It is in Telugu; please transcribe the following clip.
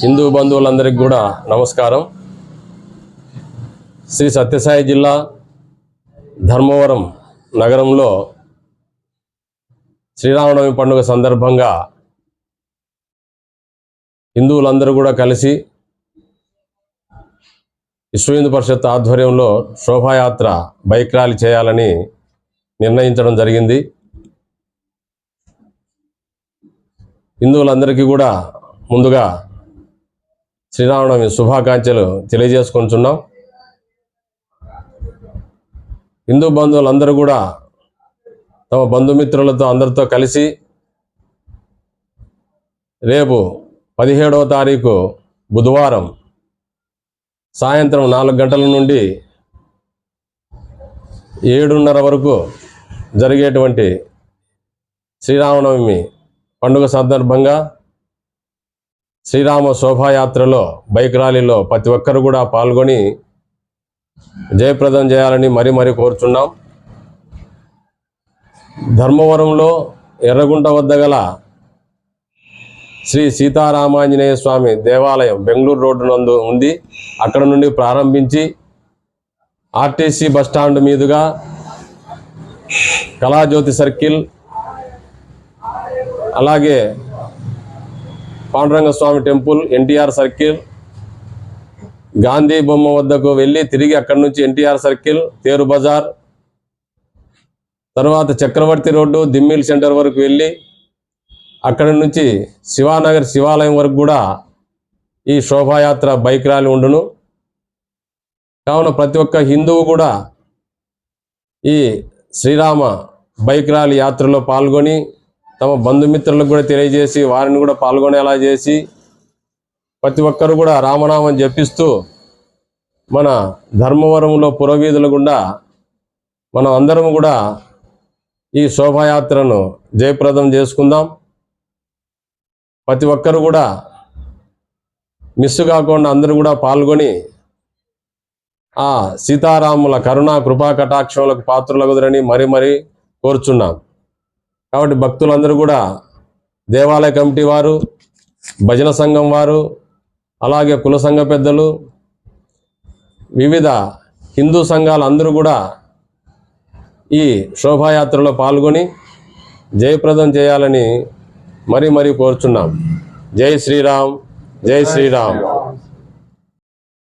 హిందూ బంధువులందరికీ కూడా నమస్కారం. శ్రీ సత్యసాయి జిల్లా ధర్మవరం నగరంలో శ్రీరామనవమి పండుగ సందర్భంగా హిందువులందరూ కూడా కలిసి విశ్వ హిందూ పరిషత్ ఆధ్వర్యంలో శోభాయాత్ర బైక్ ర్యాలీ చేయాలని నిర్ణయించడం జరిగింది. హిందువులందరికీ కూడా ముందుగా శ్రీరామనవమి శుభాకాంక్షలు తెలియజేసుకుంటున్నాం. హిందూ బంధువులందరూ కూడా తమ బంధుమిత్రులతో అందరితో కలిసి రేపు పదిహేడవ తారీఖు బుధవారం సాయంత్రం నాలుగు గంటల నుండి ఏడున్నర వరకు జరిగేటువంటి శ్రీరామనవమి పండుగ సందర్భంగా శ్రీరామ శోభాయాత్రలో బైక్ ర్యాలీలో ప్రతి ఒక్కరు కూడా పాల్గొని జయప్రదం చేయాలని మరీ మరీ కోరుచున్నాం. ధర్మవరంలో ఎర్రగుంట వద్ద గల శ్రీ సీతారామాంజనేయ స్వామి దేవాలయం బెంగళూరు రోడ్డు నందు ఉంది. అక్కడ నుండి ప్రారంభించి ఆర్టీసీ బస్టాండ్ మీదుగా కళాజ్యోతి సర్కిల్ అలాగే పాండురంగస్వామి టెంపుల్ ఎన్టీఆర్ సర్కిల్. గాంధీ బొమ్మ వద్దకు వెళ్ళి తిరిగి అక్కడి నుంచి ఎన్టీఆర్ సర్కిల్ తేరు బజార్. తర్వాత చక్రవర్తి రోడ్డు దిమ్మిల్ సెంటర్ వరకు వెళ్ళి అక్కడి నుంచి శివానగర్ శివాలయం వరకు కూడా ఈ శోభాయాత్ర బైక్ ర్యాలీ ఉండును. కావున ప్రతి ఒక్క హిందువు కూడా ఈ శ్రీరామ బైక్ ర్యాలీ యాత్రలో పాల్గొని తమ బంధుమిత్రులకు కూడా తెలియజేసి వారిని కూడా పాల్గొనేలా చేసి ప్రతి ఒక్కరు కూడా రామనామం జపిస్తూ మన ధర్మవరంలో పురవీధుల గుండా మనం అందరం కూడా ఈ శోభాయాత్రను జయప్రదం చేసుకుందాం. ప్రతి ఒక్కరు కూడా మిస్ కాకుండా అందరూ కూడా పాల్గొని ఆ సీతారాముల కరుణా కృపా కటాక్షములకు పాత్రలగుదరని మరీ మరీ కోరుచున్నాం. కాబట్టి భక్తులందరూ కూడా దేవాలయ కమిటీ వారు భజన సంఘం వారు అలాగే కుల సంఘ పెద్దలు వివిధ హిందూ సంఘాలు అందరూ కూడా ఈ శోభాయాత్రలో పాల్గొని జయప్రదం చేయాలని మరీ మరీ కోరుచున్నాం. జై శ్రీరామ్ జై శ్రీరామ్.